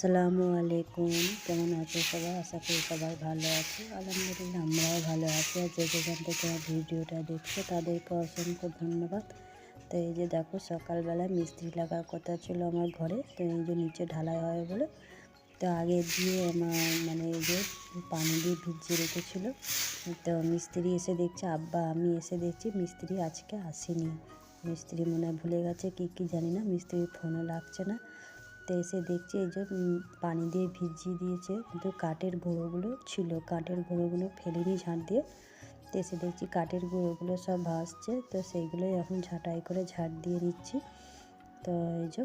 আসসালামু আলাইকুম। কেমন আছো সবাই? আশা করি সবাই ভালো আছে। আলহামদুলিল্লাহ আমরাও ভালো আছি। আর যে যেখান থেকে ভিডিওটা দেখছ, তাদেরকে অসংখ্য ধন্যবাদ। তো এই যে দেখো, সকালবেলা মিস্ত্রি লাগার কথা ছিল আমার ঘরে। তো এই যে নিচে ঢালাই হয় বলে, তো আগে দিয়ে আমার মানে এই যে পানি দিয়ে ভিজিয়ে রেখেছিল। তো মিস্ত্রি এসে দেখছে, আব্বা আমি এসে দেখছি, মিস্ত্রি আজকে আসেনি। মিস্ত্রি মনে ভুলে গেছে, কী কী জানি না। মিস্ত্রির ফোনও লাগছে না। তো এসে দেখছি এই যে পানি দিয়ে ভিজিয়ে দিয়েছে। কিন্তু কাঠের গুঁড়োগুলো ছিল। কাঠের গুঁড়োগুলো ফেলেনি ঝাঁট দিয়ে। তো এসে দেখছি কাঠের গুঁড়োগুলো সব ভাসছে। তো সেইগুলোই এখন ঝাঁটাই করে ঝাঁট দিয়ে নিচ্ছি। তো এই যে,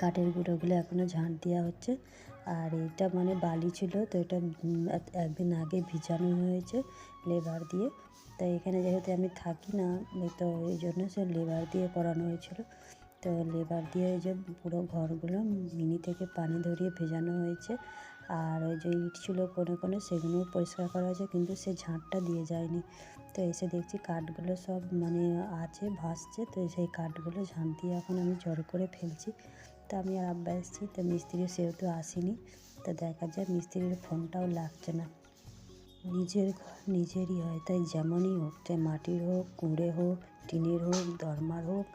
কাঠের গুঁড়োগুলো এখনও ঝাঁট দেওয়া হচ্ছে। আর এটা মানে বালি ছিল। তো এটা একদিন আগে ভিজানো হয়েছে লেবার দিয়ে। তো এখানে যেহেতু আমি থাকি না, তো এই জন্য সে লেবার দিয়ে করানো হয়েছিল। তো লেবার দিয়ে ওই যে পুরো ঘরগুলো মিনি থেকে পানি ধরিয়ে ভেজানো হয়েছে। আর ওই যে ইট ছিল কোনো কোনো সেগুলো পরিষ্কার করা হয়েছে, কিন্তু সে ঝাঁটটা দিয়ে যায়নি। তো এসে দেখছি কাঠগুলো সব মানে আছে, ভাসছে, তো সেই কাঠগুলো ঝাঁট দিয়ে এখন আমি জড়ো করে ফেলছি। তো আমি আর আব্বা এসেছি, তো মিস্ত্রি সেহেতু আসেনি। তো দেখা যায় মিস্ত্রির ফোনটাও লাগছে না। নিজের ঘর নিজেরই হয়, তাই যেমনই হোক, চাই মাটির হোক, কুঁড়ে হোক, টিনের হোক, দরমার হোক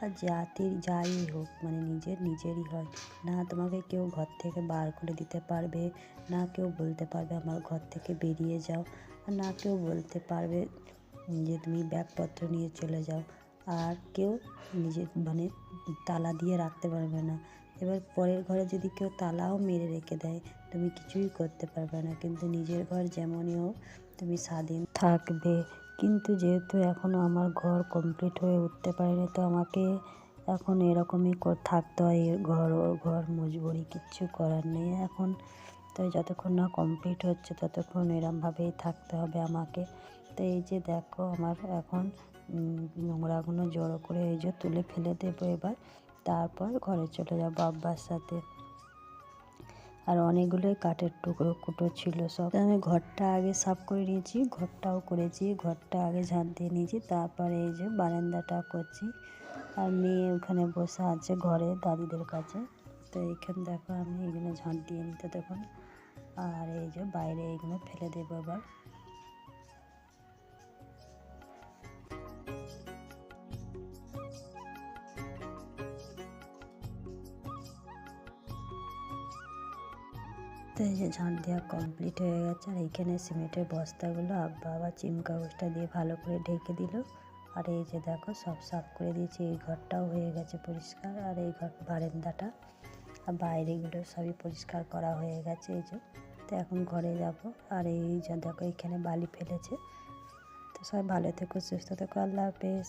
আর জাতির যাই হোক মানে নিজের, নিজেরই হয়। না তোমাকে কেউ ঘর থেকে বার করে দিতে পারবে, না কেউ বলতে পারবে আমার ঘর থেকে বেরিয়ে যাও, আর না কেউ বলতে পারবে যে তুমি ব্যাগপত্র নিয়ে চলে যাও। আর কেউ নিজের মানে তালা দিয়ে রাখতে পারবে না। এবার পরের ঘরে যদি কেউ তালাও মেরে রেখে দেয়, তুমি কিছুই করতে পারবে না। কিন্তু নিজের ঘর যেমনই হোক, তুমি স্বাধীন থাকবে। কিন্তু যেহেতু এখনও আমার ঘর কমপ্লিট হয়ে উঠতে পারেনি, তো আমাকে এখন এরকমই থাকতে হয় ঘর ঘর মজবুরি কিচ্ছু করার নেই এখন। তো যতক্ষণ না কমপ্লিট হচ্ছে ততক্ষণ এরমভাবেই থাকতে হবে আমাকে। তো এই যে দেখো আমার এখন নোংরাগুলো জড়ো করে এই যে তুলে ফেলে দেবো এবার। তারপর ঘরে চলে যাব আব্বার সাথে। আর অনেকগুলোই কাঠের টুকরো কুটো ছিল সব। আমি ঘরটা আগে সাফ করে নিয়েছি, ঘরটাও করেছি, ঘরটা আগে ঝাঁট দিয়ে নিয়েছি, তারপরে এই যে বারান্দাটা করছি। আর মেয়ে ওখানে বসে আছে ঘরে, দাদিদের কাছে। তো এইখানে দেখো আমি এগুলো ঝাঁট দিয়ে নিতে তখন। আর এই যে বাইরে এইগুলো ফেলে দেবো এবার তো এই যে ঝাঁট দেওয়া কমপ্লিট হয়ে গেছে আর এইখানে সিমেন্টের বস্তাগুলো আব্বা আবার চিম কাগজটা দিয়ে ভালো করে ঢেকে দিল। আর এই যে দেখো, সব সাফ করে দিয়েছি। এই ঘরটাও হয়ে গেছে পরিষ্কার আর এই ঘর বারান্দাটা। আর বাইরেগুলো সবই পরিষ্কার করা হয়ে গেছে এই যে। তো এখন ঘরে যাব। আর এই যে দেখো, এখানে বালি ফেলেছে। তো সবাই ভালো থেকো, সুস্থ থেকো। আল্লাহ হাফেজ।